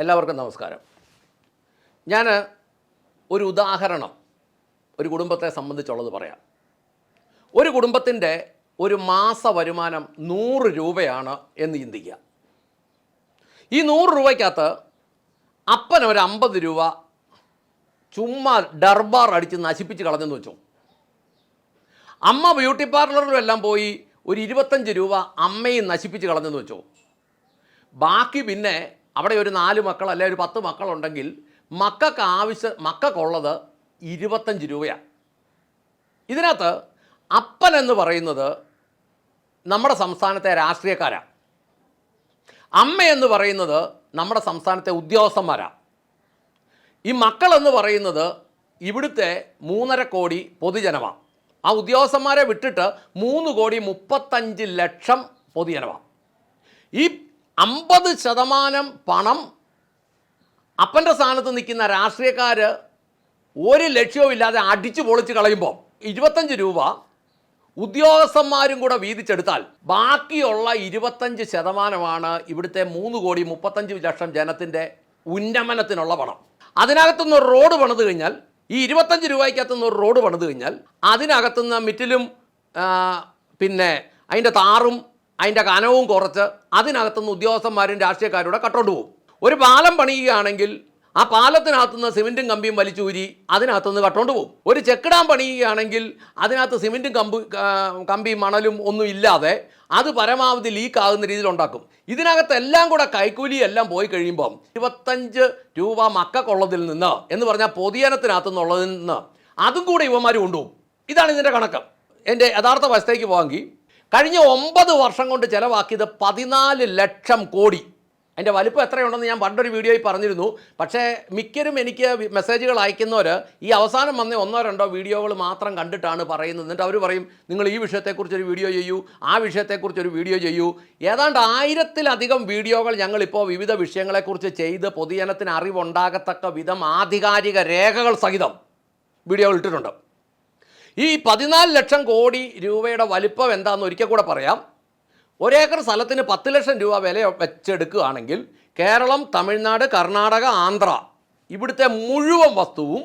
എല്ലാവർക്കും നമസ്കാരം. ഞാൻ ഒരു ഉദാഹരണം ഒരു കുടുംബത്തെ സംബന്ധിച്ചുള്ളത് പറയാം. ഒരു കുടുംബത്തിന്റെ ഒരു മാസ വരുമാനം നൂറ് രൂപയാണ് എന്ന് ചിന്തിക്കുക. ഈ നൂറ് രൂപയ്ക്കകത്ത് അപ്പൻ ഒരു അമ്പത് രൂപ ചുമ്മാ ഡർബാർ അടിച്ച് നശിപ്പിച്ച് കളഞ്ഞെന്ന് വെച്ചു. അമ്മ ബ്യൂട്ടി പാർലറിലും എല്ലാം പോയി ഒരു ഇരുപത്തഞ്ച് രൂപ അമ്മയും നശിപ്പിച്ച് കളഞ്ഞെന്ന് വെച്ചു. ബാക്കി പിന്നെ അവിടെ ഒരു നാല് മക്കൾ അല്ലെ ഒരു പത്ത് മക്കളുണ്ടെങ്കിൽ മക്കൾക്ക് ആവശ്യം മക്കൾക്കുള്ളത് ഇരുപത്തഞ്ച് രൂപയാണ്. ഇതിനകത്ത് അപ്പൻ എന്ന് പറയുന്നത് നമ്മുടെ സംസ്ഥാനത്തെ രാഷ്ട്രീയക്കാരാണ്. അമ്മ എന്ന് പറയുന്നത് നമ്മുടെ സംസ്ഥാനത്തെ ഉദ്യോഗസ്ഥന്മാരാണ്. ഈ മക്കൾ എന്ന് പറയുന്നത് ഇവിടുത്തെ മൂന്നര കോടി പൊതുജനമാണ്. ആ ഉദ്യോഗസ്ഥന്മാരെ വിട്ടിട്ട് മൂന്ന് കോടി മുപ്പത്തഞ്ച് ലക്ഷം പൊതുജനമാണ്. ഈ അമ്പത് ശതമാനം പണം അപ്പന്റെ സ്ഥാനത്ത് നിൽക്കുന്ന രാഷ്ട്രീയക്കാർ ഒരു ലക്ഷ്യവും ഇല്ലാതെ അടിച്ചു പൊളിച്ച് കളയുമ്പോൾ ഇരുപത്തഞ്ച് രൂപ ഉദ്യോഗസ്ഥന്മാരും കൂടെ വീതിച്ചെടുത്താൽ ബാക്കിയുള്ള ഇരുപത്തഞ്ച് ശതമാനമാണ് ഇവിടുത്തെ മൂന്ന് കോടി മുപ്പത്തഞ്ച് ലക്ഷം ജനത്തിന്റെ ഉന്നമനത്തിനുള്ള പണം. അതിനകത്തുനിന്ന് ഒരു റോഡ് പണിത് കഴിഞ്ഞാൽ ഈ ഇരുപത്തഞ്ച് രൂപയ്ക്കകത്തുനിന്ന് ഒരു റോഡ് പണിത് കഴിഞ്ഞാൽ അതിനകത്തുനിന്ന് മിറ്റിലും പിന്നെ അതിന്റെ താറും അതിന്റെ കനവും കുറച്ച് അതിനകത്തുനിന്ന് ഉദ്യോഗസ്ഥന്മാരും രാഷ്ട്രീയക്കാരുടെ കട്ടോട്ട് പോകും. ഒരു പാലം പണിയുകയാണെങ്കിൽ ആ പാലത്തിനകത്തുനിന്ന് സിമെന്റും കമ്പിയും വലിച്ചൂരി അതിനകത്തുനിന്ന് കട്ടോണ്ട് പോകും. ഒരു ചെക്കിടാൻ പണിയുകയാണെങ്കിൽ അതിനകത്ത് സിമെന്റും കമ്പ് കമ്പിയും മണലും ഒന്നും ഇല്ലാതെ അത് പരമാവധി ലീക്ക് ആകുന്ന രീതിയിൽ ഉണ്ടാക്കും. ഇതിനകത്ത് എല്ലാം കൂടെ കൈക്കൂലി എല്ലാം പോയി കഴിയുമ്പം ഇരുപത്തഞ്ച് രൂപ മക്കൾക്കുള്ളതിൽ നിന്ന് എന്ന് പറഞ്ഞാൽ പൊതുജനത്തിനകത്തു നിന്നുള്ളതിൽ നിന്ന് അതും കൂടെ ഇവന്മാർ കൊണ്ടുപോകും. ഇതാണ് ഇതിന്റെ കണക്ക്. എന്റെ യഥാർത്ഥ വശത്തേക്ക് പോകാമെങ്കിൽ കഴിഞ്ഞ ഒമ്പത് വർഷം കൊണ്ട് ചിലവാക്കിയത് പതിനാല് ലക്ഷം കോടി. അതിന്റെ വലിപ്പം എത്രയുണ്ടെന്ന് ഞാൻ പണ്ടൊരു വീഡിയോയിൽ പറഞ്ഞിരുന്നു. പക്ഷേ മിക്കരും എനിക്ക് മെസ്സേജുകൾ അയക്കുന്നവർ ഈ അവസാനം വന്ന ഒന്നോ രണ്ടോ വീഡിയോകൾ മാത്രം കണ്ടിട്ടാണ് പറയുന്നത്. എന്നിട്ട് അവർ പറയും നിങ്ങൾ ഈ വിഷയത്തെക്കുറിച്ചൊരു വീഡിയോ ചെയ്യൂ ആ വിഷയത്തെക്കുറിച്ചൊരു വീഡിയോ ചെയ്യൂ. ഏതാണ്ട് ആയിരത്തിലധികം വീഡിയോകൾ ഞങ്ങളിപ്പോൾ വിവിധ വിഷയങ്ങളെക്കുറിച്ച് ചെയ്ത് പൊതുജനത്തിന് അറിവുണ്ടാകത്തക്ക വിധം ആധികാരിക രേഖകൾ സഹിതം വീഡിയോകൾ ഇട്ടിട്ടുണ്ട്. ഈ പതിനാല് ലക്ഷം കോടി രൂപയുടെ വലിപ്പം എന്താണെന്ന് ഒരിക്കൽ കൂടെ പറയാം. ഒരേക്കർ സ്ഥലത്തിന് പത്ത് ലക്ഷം രൂപ വില വെച്ചെടുക്കുകയാണെങ്കിൽ കേരളം തമിഴ്നാട് കർണാടക ആന്ധ്ര ഇവിടുത്തെ മുഴുവൻ വസ്തുവും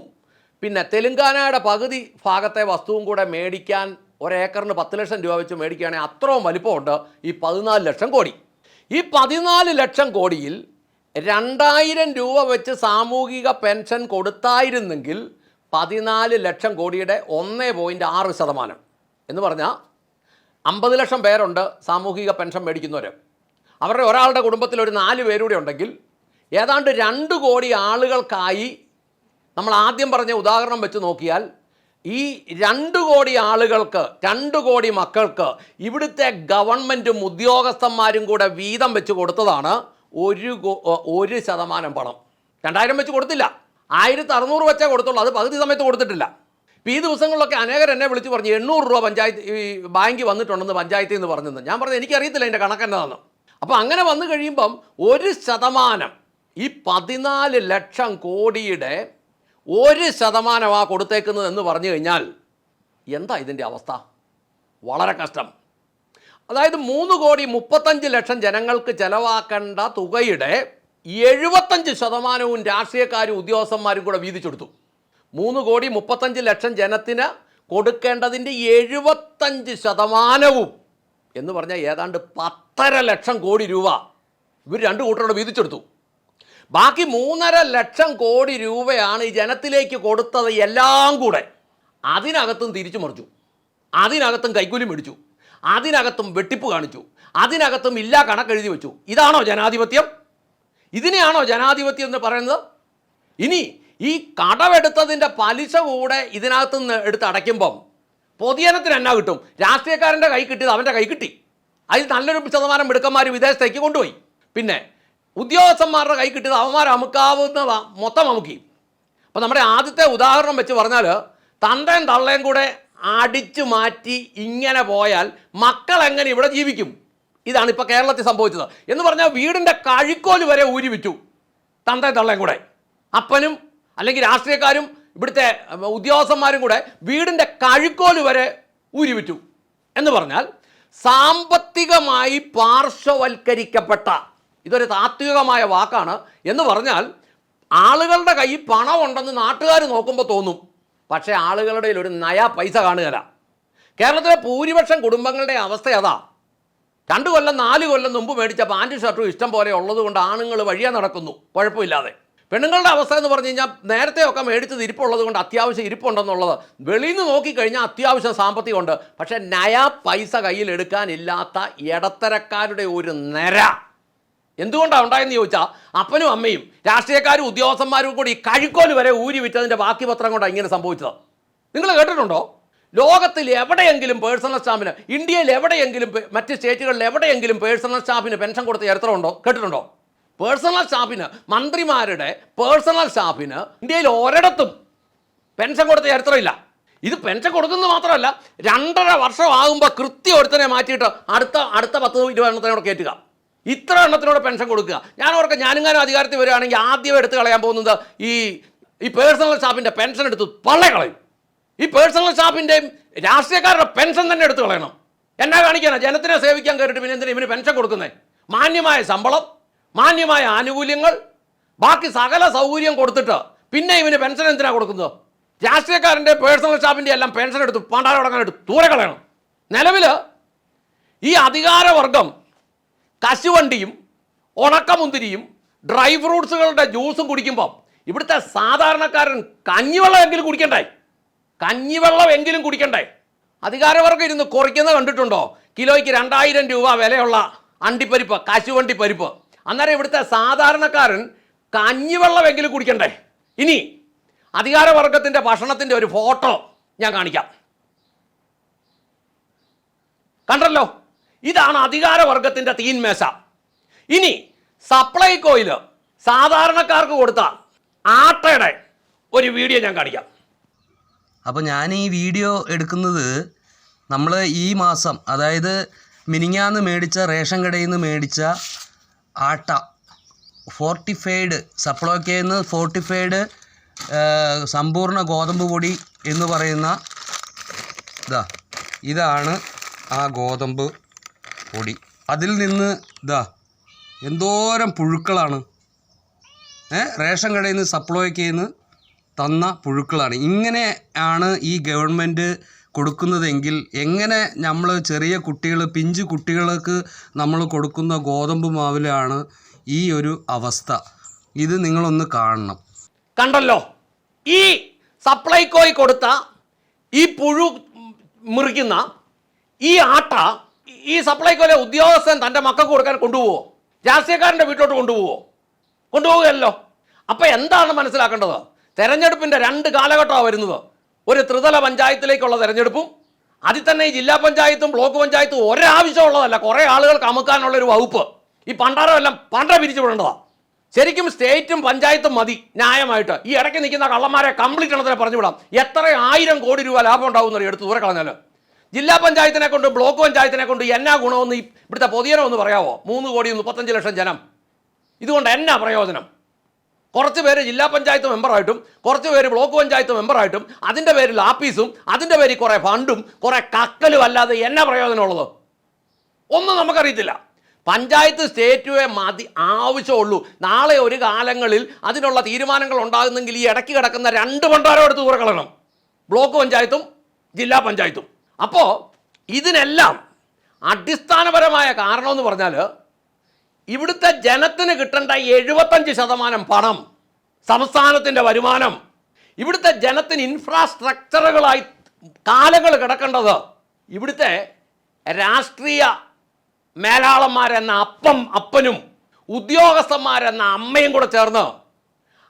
പിന്നെ തെലുങ്കാനയുടെ പകുതി ഭാഗത്തെ വസ്തുവും കൂടെ മേടിക്കാൻ ഒരേക്കറിന് പത്ത് ലക്ഷം രൂപ വെച്ച് മേടിക്കുകയാണെങ്കിൽ അത്രയും വലിപ്പമുണ്ട് ഈ പതിനാല് ലക്ഷം കോടി. ഈ പതിനാല് ലക്ഷം കോടിയിൽ രണ്ടായിരം രൂപ വെച്ച് സാമൂഹിക പെൻഷൻ കൊടുത്തായിരുന്നെങ്കിൽ പതിനാല് ലക്ഷം കോടിയുടെ ഒന്ന് പോയിന്റ് ആറ് ശതമാനം. എന്ന് പറഞ്ഞാൽ അമ്പത് ലക്ഷം പേരുണ്ട് സാമൂഹിക പെൻഷൻ മേടിക്കുന്നവർ അവരുടെ ഒരാളുടെ കുടുംബത്തിൽ ഒരു നാല് പേരൂടെ ഉണ്ടെങ്കിൽ ഏതാണ്ട് രണ്ട് കോടി ആളുകൾക്കായി നമ്മൾ ആദ്യം പറഞ്ഞ ഉദാഹരണം വെച്ച് നോക്കിയാൽ ഈ രണ്ട് കോടി ആളുകൾക്ക് രണ്ട് കോടി മക്കൾക്ക് ഇവിടുത്തെ ഗവൺമെന്റും ഉദ്യോഗസ്ഥന്മാരും കൂടെ വീതം വെച്ച് കൊടുത്തതാണ് ഒരു ഒരു ശതമാനം പണം. രണ്ടായിരം വെച്ച് കൊടുത്തില്ല. ആയിരത്തി അറുന്നൂറ് വെച്ചേ കൊടുത്തുള്ളൂ. അത് പകുതി സമയത്ത് കൊടുത്തിട്ടില്ല. ഈ ദിവസങ്ങളിലൊക്കെ അനേകർ എന്നെ വിളിച്ച് പറഞ്ഞു എണ്ണൂറ് രൂപ പഞ്ചായത്ത് ഈ ബാങ്കിൽ വന്നിട്ടുണ്ടെന്ന് പഞ്ചായത്തിൽ നിന്ന് പറഞ്ഞെന്ന്. ഞാൻ പറഞ്ഞു എനിക്കറിയത്തില്ല എന്റെ കണക്കെന്നതെന്ന് അപ്പോൾ അങ്ങനെ വന്നു കഴിയുമ്പം ഒരു ശതമാനം ഈ പതിനാല് ലക്ഷം കോടിയുടെ ഒരു ശതമാനമാണ് കൊടുത്തേക്കുന്നത് എന്ന് പറഞ്ഞു കഴിഞ്ഞാൽ എന്താ ഇതിന്റെ അവസ്ഥ? വളരെ കഷ്ടം. അതായത് മൂന്ന് കോടി മുപ്പത്തഞ്ച് ലക്ഷം ജനങ്ങൾക്ക് ചെലവാക്കേണ്ട തുകയുടെ എഴുപത്തഞ്ച് ശതമാനവും രാഷ്ട്രീയക്കാരും ഉദ്യോഗസ്ഥന്മാരും കൂടെ വീതിച്ചെടുത്തു മൂന്ന് കോടി മുപ്പത്തഞ്ച് ലക്ഷം ജനത്തിന് കൊടുക്കേണ്ടതിന്റെ എഴുപത്തഞ്ച് ശതമാനവും എന്ന് പറഞ്ഞാൽ ഏതാണ്ട് പത്തര ലക്ഷം കോടി രൂപ ഇവർ രണ്ട് കൂട്ടരോട് വീതിച്ചെടുത്തു ബാക്കി മൂന്നര ലക്ഷം കോടി രൂപയാണ് ഈ ജനത്തിലേക്ക് കൊടുത്തത് എല്ലാം കൂടെ. അതിനകത്തും തിരിച്ചു മറിച്ചു. അതിനകത്തും കൈക്കൂലി മേടിച്ചു. അതിനകത്തും വെട്ടിപ്പ് കാണിച്ചു. അതിനകത്തും ഇല്ലാ കണക്കെഴുതി വെച്ചു. ഇതാണോ ജനാധിപത്യം? ഇതിനെയാണോ ജനാധിപത്യം എന്ന് പറയുന്നത്? ഇനി ഈ കടമെടുത്തതിന്റെ പലിശ കൂടെ ഇതിനകത്ത് നിന്ന് എടുത്ത് അടയ്ക്കുമ്പം പൊതുജനത്തിന് എന്നാ കിട്ടും? രാഷ്ട്രീയക്കാരന്റെ കൈ കിട്ടിയത് അവന്റെ കൈ കിട്ടി. അതിൽ നല്ലൊരു ശതമാനം മിടുക്കന്മാർ വിദേശത്തേക്ക് കൊണ്ടുപോയി. പിന്നെ ഉദ്യോഗസ്ഥന്മാരുടെ കൈ കിട്ടിയത് അവന്മാർ അമുക്കാവുന്നതാ മൊത്തം അമുക്കി. അപ്പോൾ നമ്മുടെ ആദ്യത്തെ ഉദാഹരണം വെച്ച് പറഞ്ഞാൽ തന്തയും തള്ളയും കൂടെ അടിച്ചു മാറ്റി ഇങ്ങനെ പോയാൽ മക്കൾ എങ്ങനെ ഇവിടെ ജീവിക്കും? ഇതാണ് ഇപ്പോൾ കേരളത്തിൽ സംഭവിച്ചത്. എന്ന് പറഞ്ഞാൽ വീടിന്റെ കഴിക്കോൽ വരെ ഊരി വിറ്റു. തന്തയും തള്ളയും കൂടെ. അപ്പനും അല്ലെങ്കിൽ രാഷ്ട്രീയക്കാരും ഇവിടുത്തെ ഉദ്യോഗസ്ഥന്മാരും കൂടെ വീടിന്റെ കഴിക്കോൽ വരെ ഊരി വിറ്റു. എന്ന് പറഞ്ഞാൽ സാമ്പത്തികമായി പാർശ്വവൽക്കരിക്കപ്പെട്ട ഇതൊരു താത്വികമായ വാക്കാണ്. എന്ന് പറഞ്ഞാൽ ആളുകളുടെ കയ്യിൽ പണം ഉണ്ടെന്ന് നാട്ടുകാർ നോക്കുമ്പോൾ തോന്നും. പക്ഷേ ആളുകളുടെ ഒരു നയ പൈസ കാണുകയില്ല. കേരളത്തിലെ ഭൂരിപക്ഷം കുടുംബങ്ങളുടെ അവസ്ഥ അതാ. രണ്ട് കൊല്ലം നാല് കൊല്ലം മുമ്പ് മേടിച്ച പാന്റും ഷർട്ടും ഇഷ്ടം പോലെ ഉള്ളത് കൊണ്ട് ആണുങ്ങൾ വഴിയാ നടക്കുന്നു. കുഴപ്പമില്ലാതെ. പെണ്ണുങ്ങളുടെ അവസ്ഥ എന്ന് പറഞ്ഞു കഴിഞ്ഞാൽ നേരത്തെയൊക്കെ മേടിച്ചത് ഇരിപ്പുള്ളത് കൊണ്ട് അത്യാവശ്യം ഇരിപ്പുണ്ടെന്നുള്ളത് വെളിയിൽ നിന്ന് നോക്കിക്കഴിഞ്ഞാൽ അത്യാവശ്യം സാമ്പത്തികമുണ്ട്. പക്ഷേ നയ പൈസ കയ്യിലെടുക്കാനില്ലാത്ത ഇടത്തരക്കാരുടെ ഒരു നിര. എന്തുകൊണ്ടാണ് ഉണ്ടായെന്ന് ചോദിച്ചാൽ അപ്പനും അമ്മയും രാഷ്ട്രീയക്കാരും ഉദ്യോഗസ്ഥന്മാരും കൂടി ഈ കഴുക്കോൽ വരെ ഊരി വിറ്റതിന്റെ ബാക്കി പത്രം കൊണ്ടാണ് ഇങ്ങനെ സംഭവിച്ചത്. നിങ്ങൾ കേട്ടിട്ടുണ്ടോ? ലോകത്തിൽ എവിടെയെങ്കിലും പേഴ്സണൽ സ്റ്റാമ്പിന് ഇന്ത്യയിൽ എവിടെയെങ്കിലും മറ്റ് സ്റ്റേറ്റുകളിൽ എവിടെയെങ്കിലും പേഴ്സണൽ സ്റ്റാഫിന് പെൻഷൻ കൊടുത്ത ചരിത്രമുണ്ടോ? കേട്ടിട്ടുണ്ടോ? പേഴ്സണൽ സ്റ്റാഫിന് മന്ത്രിമാരുടെ പേഴ്സണൽ സ്റ്റാഫിന് ഇന്ത്യയിൽ ഒരിടത്തും പെൻഷൻ കൊടുത്ത ചരിത്രമില്ല. ഇത് പെൻഷൻ കൊടുക്കുന്നത് മാത്രമല്ല രണ്ടര വർഷം ആകുമ്പോൾ കൃത്യം ഒരുത്തനെ മാറ്റിയിട്ട് അടുത്ത അടുത്ത പത്ത് ഇരുപത് എണ്ണത്തിനോട് കയറ്റുക ഇത്ര എണ്ണത്തിനോട് പെൻഷൻ കൊടുക്കുക. ഞാൻ ഓർക്കാം ഞാനിങ്ങനെ അധികാരത്തിൽ വരികയാണെങ്കിൽ ആദ്യം എടുത്ത് കളയാൻ പോകുന്നത് ഈ ഈ പേഴ്സണൽ സ്റ്റാഫിന്റെ പെൻഷൻ എടുത്ത് പള്ളേ കളയും ഈ പേഴ്സണൽ സ്റ്റാഫിന്റെയും രാഷ്ട്രീയക്കാരുടെ പെൻഷൻ തന്നെ എടുത്തു കളയണം. എന്നാ കാണിക്കാനാ? ജനത്തിനെ സേവിക്കാൻ കയറിയിട്ട് പിന്നെ എന്തിനാ ഇവന് പെൻഷൻ കൊടുക്കുന്നത് മാന്യമായ ശമ്പളം മാന്യമായ ആനുകൂല്യങ്ങൾ ബാക്കി സകല സൗകര്യം കൊടുത്തിട്ട് പിന്നെ ഇവന് പെൻഷൻ എന്തിനാ കൊടുക്കുന്നത്? രാഷ്ട്രീയക്കാരന്റെ പേഴ്സണൽ സ്റ്റാഫിന്റെ എല്ലാം പെൻഷൻ എടുത്ത് പണ്ടാരടങ്ങാനായിട്ട് ദൂരെ കളയണം. നിലവിൽ ഈ അധികാരവർഗം കശുവണ്ടിയും ഉണക്കമുന്തിരിയും ഡ്രൈ ഫ്രൂട്ട്സുകളുടെ ജ്യൂസും കുടിക്കുമ്പോൾ ഇവിടുത്തെ സാധാരണക്കാരൻ കഞ്ഞിവെള്ളം എങ്കിലും കുടിക്കണ്ടേ കഞ്ഞിവെള്ളം എങ്കിലും കുടിക്കണ്ടേ? അധികാരവർഗം ഇരുന്ന് കുറയ്ക്കുന്ന കണ്ടിട്ടുണ്ടോ? കിലോയ്ക്ക് രണ്ടായിരം രൂപ വിലയുള്ള അണ്ടിപ്പരിപ്പ് കശുവണ്ടി പരിപ്പ് അന്നേരം ഇവിടുത്തെ സാധാരണക്കാരൻ കഞ്ഞിവെള്ളം എങ്കിലും കുടിക്കണ്ടേ? ഇനി അധികാരവർഗത്തിന്റെ ഭക്ഷണത്തിന്റെ ഒരു ഫോട്ടോ ഞാൻ കാണിക്കാം. കണ്ടല്ലോ? ഇതാണ് അധികാരവർഗത്തിന്റെ തീൻമേശ. ഇനി സപ്ലൈകോയിൽ സാധാരണക്കാർക്ക് കൊടുത്ത ആട്ടയുടെ ഒരു വീഡിയോ ഞാൻ കാണിക്കാം. അപ്പോൾ ഞാൻ ഈ വീഡിയോ എടുക്കുന്നത് നമ്മൾ ഈ മാസം അതായത് മിനിങ്ങാന്ന് മേടിച്ച റേഷൻ കടയിൽ നിന്ന് മേടിച്ച ആട്ട ഫോർട്ടിഫൈഡ് സപ്ലോക്കയിൽ നിന്ന് ഫോർട്ടിഫൈഡ് സമ്പൂർണ ഗോതമ്പ് പൊടി എന്ന് പറയുന്ന ഇതാ ഇതാണ് ആ ഗോതമ്പ് പൊടി. അതിൽ നിന്ന് ഇതാ എന്തോരം പുഴുക്കളാണ്. റേഷൻ കടയിൽ നിന്ന് സപ്ലോക്കയിൽ നിന്ന് തന്ന പുഴുക്കളാണ്. ഇങ്ങനെ ആണ് ഈ ഗവൺമെന്റ് കൊടുക്കുന്നതെങ്കിൽ എങ്ങനെ നമ്മൾ ചെറിയ കുട്ടികൾ പിഞ്ചു കുട്ടികൾക്ക് നമ്മൾ കൊടുക്കുന്ന ഗോതമ്പ് മാവിലാണ് ഈ ഒരു അവസ്ഥ. ഇത് നിങ്ങളൊന്ന് കാണണം. കണ്ടല്ലോ. ഈ സപ്ലൈകോയി കൊടുത്ത ഈ പുഴു മുറിക്കുന്ന ഈ ആട്ട ഈ സപ്ലൈകോയിലെ ഉദ്യോഗസ്ഥൻ തന്റെ മക്കൾക്ക് കൊടുക്കാൻ കൊണ്ടുപോവോ? രാഷ്ട്രീയക്കാരന്റെ വീട്ടിലോട്ട് കൊണ്ടുപോവോ? കൊണ്ടുപോവുകയല്ലോ. അപ്പം എന്താണ് മനസ്സിലാക്കേണ്ടത്? തെരഞ്ഞെടുപ്പിന്റെ രണ്ട് കാലഘട്ടമാണ് വരുന്നത്. ഒരു ത്രിതല പഞ്ചായത്തിലേക്കുള്ള തെരഞ്ഞെടുപ്പും അതിൽ തന്നെ ഈ ജില്ലാ പഞ്ചായത്തും ബ്ലോക്ക് പഞ്ചായത്തും ഒരാവശ്യമുള്ളതല്ല കുറേ ആളുകൾ അമുക്കാനുള്ള ഒരു വകുപ്പ്. ഈ പണ്ടാരമെല്ലാം പണ്ട പിരിച്ചു വിടേണ്ടതാണ് ശരിക്കും സ്റ്റേറ്റും പഞ്ചായത്തും മതി ന്യായമായിട്ട്. ഈ ഇടയ്ക്ക് നിൽക്കുന്ന കള്ളന്മാരെ കംപ്ലീറ്റ് എണ്ണത്തിനെ പറഞ്ഞു വിടാം. എത്ര ആയിരം കോടി രൂപ ലാഭം ഉണ്ടാവും എന്ന് എടുത്ത് ദൂരെ കളഞ്ഞാൽ ജില്ലാ പഞ്ചായത്തിനെ കൊണ്ട് ബ്ലോക്ക് പഞ്ചായത്തിനെ കൊണ്ട് എന്നാ ഗുണമെന്ന് ഇവിടുത്തെ പൊതുജനം ഒന്ന് പറയാമോ മൂന്ന് കോടി മുപ്പത്തഞ്ച് ലക്ഷം ജനം. ഇതുകൊണ്ട് എന്നാ പ്രയോജനം? കുറച്ച് പേര് ജില്ലാ പഞ്ചായത്ത് മെമ്പറായിട്ടും കുറച്ച് പേര് ബ്ലോക്ക് പഞ്ചായത്ത് മെമ്പറായിട്ടും അതിന്റെ പേരിൽ ആപ്പീസും അതിന്റെ പേരിൽ കുറേ ഫണ്ടും കുറേ കക്കലും അല്ലാതെ എന്നാ പ്രയോജനമുള്ളത്? ഒന്നും നമുക്കറിയത്തില്ല. പഞ്ചായത്ത് സ്റ്റേറ്റുവെ മതി ആവശ്യമുള്ളൂ. നാളെ ഒരു കാലങ്ങളിൽ അതിനുള്ള തീരുമാനങ്ങൾ ഉണ്ടാകുന്നെങ്കിൽ ഈ ഇടയ്ക്ക് കിടക്കുന്ന രണ്ട് ഭണ്ഡാരം എടുത്ത് തുറക്കളണം ബ്ലോക്ക് പഞ്ചായത്തും ജില്ലാ പഞ്ചായത്തും. അപ്പോൾ ഇതിനെല്ലാം അടിസ്ഥാനപരമായ കാരണമെന്ന് പറഞ്ഞാൽ ഇവിടുത്തെ ജനത്തിന് കിട്ടേണ്ട എഴുപത്തഞ്ച് ശതമാനം പണം സംസ്ഥാനത്തിന്റെ വരുമാനം ഇവിടുത്തെ ജനത്തിന് ഇൻഫ്രാസ്ട്രക്ചറുകളായി കാലങ്ങൾ കിടക്കേണ്ടത് ഇവിടുത്തെ രാഷ്ട്രീയ മേലാളന്മാരെന്ന അപ്പം അപ്പനും ഉദ്യോഗസ്ഥന്മാരെന്ന അമ്മയും കൂടെ ചേർന്ന്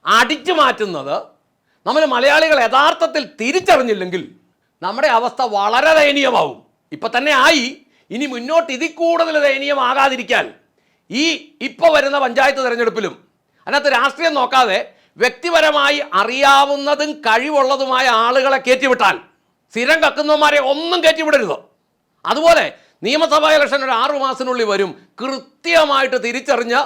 അടിച്ചു മാറ്റുന്നത് നമ്മൾ മലയാളികൾ യഥാർത്ഥത്തിൽ തിരിച്ചറിഞ്ഞില്ലെങ്കിൽ നമ്മുടെ അവസ്ഥ വളരെ ദയനീയമാവും. ഇപ്പം തന്നെ ആയി. ഇനി മുന്നോട്ട് ഇതിൽ കൂടുതൽ ദയനീയമാകാതിരിക്കാൻ ഈ ഇപ്പോൾ വരുന്ന പഞ്ചായത്ത് തിരഞ്ഞെടുപ്പിലും അതിനകത്ത് രാഷ്ട്രീയം നോക്കാതെ വ്യക്തിപരമായി അറിയാവുന്നതും കഴിവുള്ളതുമായ ആളുകളെ കയറ്റിവിട്ടാൽ സ്ഥിരം കക്കുന്നവന്മാരെ ഒന്നും കയറ്റിവിടരുത്. അതുപോലെ നിയമസഭാ ഇലക്ഷൻ ഒരു ആറു മാസത്തിനുള്ളിൽ വരും. കൃത്യമായിട്ട് തിരിച്ചറിഞ്ഞ്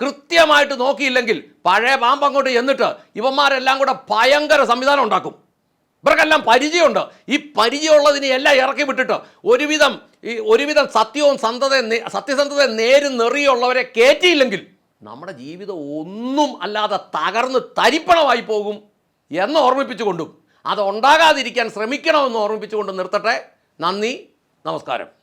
കൃത്യമായിട്ട് നോക്കിയില്ലെങ്കിൽ പഴയ പാമ്പ് അങ്ങോട്ട് ചെന്നിട്ട് ഇവന്മാരെല്ലാം കൂടെ ഭയങ്കര സംവിധാനം ഉണ്ടാക്കും. ഇവർക്കെല്ലാം പരിചയമുണ്ട്. ഈ പരിചയമുള്ളതിനെ എല്ലാം ഇറക്കി വിട്ടിട്ട് ഒരുവിധം ഈ ഒരുവിധം സത്യവും സന്തത സത്യസന്ധത നേരും നെറിയുള്ളവരെ കയറ്റിയില്ലെങ്കിൽ നമ്മുടെ ജീവിതം ഒന്നും അല്ലാതെ തകർന്ന് തരിപ്പണമായി പോകും എന്ന് ഓർമ്മിപ്പിച്ചുകൊണ്ടും. അത് ഉണ്ടാകാതിരിക്കാൻ ശ്രമിക്കണമെന്ന് ഓർമ്മിപ്പിച്ചുകൊണ്ട് നിർത്തട്ടെ. നന്ദി. നമസ്കാരം.